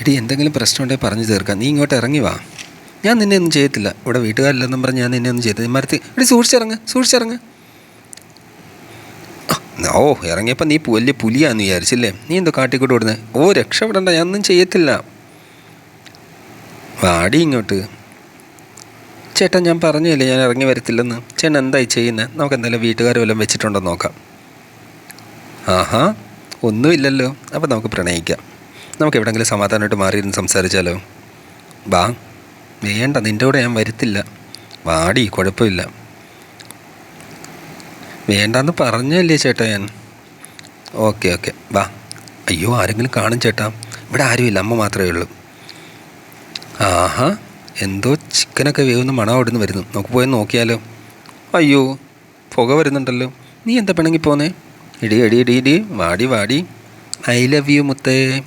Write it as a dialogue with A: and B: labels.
A: എടി എന്തെങ്കിലും പ്രശ്നമുണ്ടെങ്കിൽ പറഞ്ഞു തീർക്കാം. നീ ഇങ്ങോട്ട് ഇറങ്ങി വാ. ഞാൻ നിന്നെ ഒന്നും ചെയ്യത്തില്ല. ഇവിടെ വീട്ടുകാരില്ലെന്നും പറഞ്ഞ് ഞാൻ നിന്നെ ഒന്നും ചെയ്തില്ല മരത്തി എടി സൂക്ഷിച്ചിറങ്ങ് സൂക്ഷിച്ചിറങ്ങ്. ഓ ഇറങ്ങിയപ്പോൾ നീ വലിയ പുലിയാന്ന് വിചാരിച്ചില്ലേ? നീ എന്തോ കാട്ടിക്കൂട്ട് വിടുന്നത് ഓ രക്ഷപ്പെടണ്ട ഒന്നും ചെയ്യത്തില്ല. വാടി ഇങ്ങോട്ട്. ചേട്ടൻ ഞാൻ പറഞ്ഞില്ലേ ഞാൻ ഇറങ്ങി വരത്തില്ലെന്ന്? ചേട്ടൻ എന്തായി ചെയ്യുന്നത് നമുക്ക് എന്തായാലും വീട്ടുകാർ വല്ലതും വെച്ചിട്ടുണ്ടോ നോക്കാം. ആഹാ ഒന്നുമില്ലല്ലോ. അപ്പോൾ നമുക്ക് പ്രണയിക്കാം. നമുക്ക് എവിടെങ്കിലും സമാധാനമായിട്ട് മാറിയിരുന്ന് സംസാരിച്ചാലോ? വാ വേണ്ട നിന്റെ കൂടെ ഞാൻ വരത്തില്ല. വാടി കുഴപ്പമില്ല. വേണ്ടാന്ന് പറഞ്ഞല്ലേ ചേട്ടാ ഞാൻ. Okay okay. വാ അയ്യോ ആരെങ്കിലും കാണും ചേട്ടാ. ഇവിടെ ആരുമില്ല അമ്മ മാത്രമേ ഉള്ളൂ. ആഹാ എന്തോ ചിക്കനൊക്കെ വേവുന്ന മണം അവിടെ നിന്ന് വരുന്നു. നമുക്ക് പോയി നോക്കിയാലോ? അയ്യോ പുക വരുന്നുണ്ടല്ലോ. നീ എന്താ പിണങ്ങി പോന്നേ? ഇടി ഇടി ഇടി ഇടി. വാടി വാടി. ഐ ലവ് യു മുത്തേ.